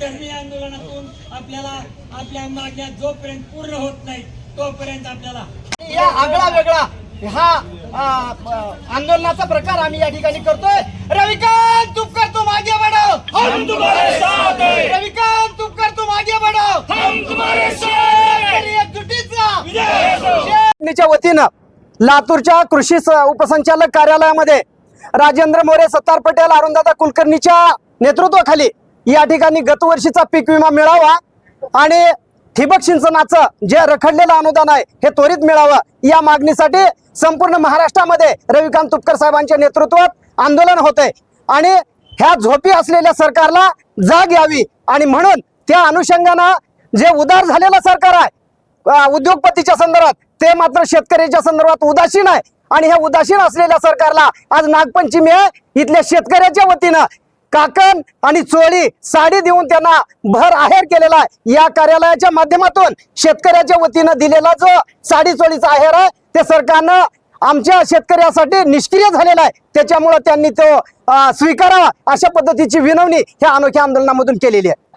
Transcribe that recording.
धर्मी आंदोलनातून आपल्याला आपल्या मागण्या जोपर्यंत पूर्ण होत नाही तोपर्यंत आपल्याला या आगळा वेगळा हा आंदोलनाचा प्रकार आम्ही या ठिकाणी करतोय. रविकांत तुपकर तू मागे बढव रविकांत तुपकर तू मागे बढव एकजुटीचा वतीनं लातूरच्या कृषी उपसंचालक कार्यालयामध्ये राजेंद्र मोरे सत्तार पटेल अरुणदादा कुलकर्णीच्या नेतृत्वाखाली या ठिकाणी गतवर्षीचा पीक विमा मिळावा आणि ठिबक सिंचनाचं जे रखडलेलं अनुदान आहे हे त्वरित मिळावं. या मागणीसाठी संपूर्ण महाराष्ट्रामध्ये रविकांत तुपकर साहेबांच्या नेतृत्वात आंदोलन होते आणि ह्या झोपी असलेल्या सरकारला जाग यावी आणि म्हणून त्या अनुषंगानं जे उदार झालेलं सरकार आहे उद्योगपतीच्या संदर्भात ते मात्र शेतकऱ्याच्या संदर्भात उदासीन आहे. आणि ह्या उदासीन असलेल्या सरकारला आज नागपंचमी आहे. इथल्या शेतकऱ्याच्या वतीनं काकण आणि चोळी साडी देऊन त्यांना भर आहेर केलेला आहे. या कार्यालयाच्या माध्यमातून शेतकऱ्याच्या वतीनं दिलेला जो साडी चोळीचा आहेर आहे ते सरकारनं आमच्या शेतकऱ्यासाठी निष्क्रिय झालेला आहे. त्याच्यामुळं त्यांनी तो स्वीकारावा अशा पद्धतीची विनवणी ह्या अनोख्या आंदोलनामधून केलेली आहे.